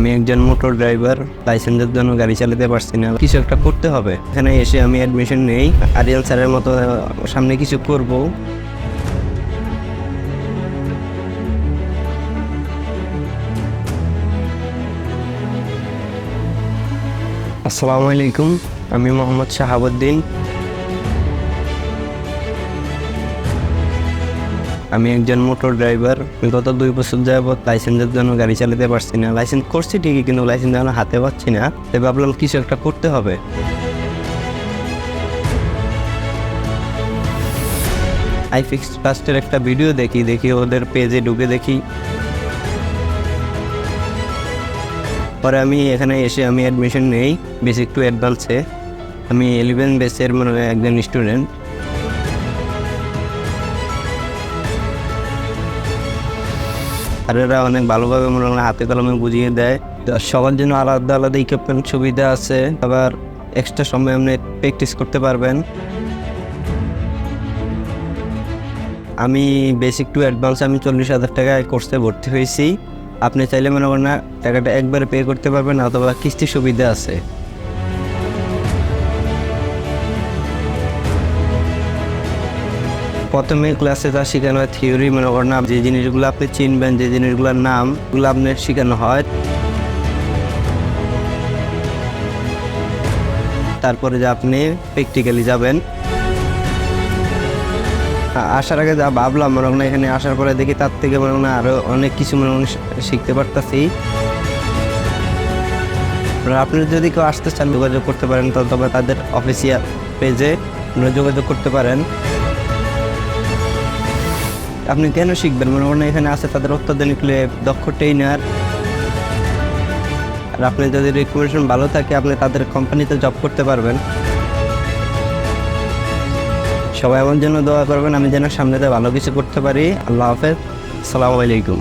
আমি একজন motor driver, লাইসেন্সের জন্য গাড়ি চালাতে পারছি না। কিছু একটা করতে হবে। এখানে এসে আমি অ্যাডমিশন নেই। আরিয়াল স্যারের মতো সামনে কিছু করব। আসসালামু আলাইকুম। আমি মোহাম্মদ শাহাবুদ্দিন। আমি একজন মোটর ড্রাইভার। গত দুই বছর যাবৎ লাইসেন্সের জন্য গাড়ি চালাতে পারছি না। লাইসেন্স করছি ঠিকই, কিন্তু লাইসেন্স এখন হাতে পাচ্ছি না। তাই ভাবলাম কিছু একটা করতে হবে। আই ফিক্স ফার্স্টের একটা ভিডিও দেখি দেখি ওদের পেজে ঢুকে দেখি। পরে আমি এখানে এসে আমি অ্যাডমিশন নেই বেসিক টু অ্যাডভান্সে আমি ইলেভেন বেসের মানে একজন স্টুডেন্ট এরা অনেক ভালোভাবে মনে হয় হাতে কলমে বুঝিয়ে দেয়। সবার জন্য আলাদা আলাদা ইকুইপমেন্ট সুবিধা আছে, আবার এক্সট্রা সময় আপনি প্র্যাকটিস করতে পারবেন। আমি বেসিক টু অ্যাডভান্স আমি চল্লিশ হাজার টাকায় কোর্সে ভর্তি হয়েছি। আপনি চাইলে মনে করেন টাকাটা একবারে পে করতে পারবেন, অথবা কিস্তি সুবিধা আছে। প্রথমে ক্লাসে যা শেখানো হয় থিওরি মনে করেন যে জিনিসগুলো আপনি চিনবেন, যে জিনিসগুলোর নাম ওগুলো আপনার শেখানো হয়। তারপরে যে আপনি প্র্যাকটিক্যালি যাবেন। আসার আগে যা ভাবলাম, মনে হয় এখানে আসার পরে দেখি তার থেকে মনে হয় না আরও অনেক কিছু মনে হয় শিখতে পারতাছি। আপনি যদি কেউ আসতে চান, যোগাযোগ করতে পারেন, তবে তাদের অফিসিয়াল পেজে যোগাযোগ করতে পারেন। আপনি কেন শিখবেন? মনে করেন এখানে আছে তাদের অত্যাধুনিক লেব দক্ষ ট্রেনার আর আপনি যদি রিকমেন্ডেশন ভালো থাকে, আপনি তাদের কোম্পানিতে জব করতে পারবেন। সবাই আমার জন্য দোয়া করবেন, আমি যেন সামনেতে ভালো কিছু করতে পারি। আল্লাহ হাফেজ। আসসালামু আলাইকুম।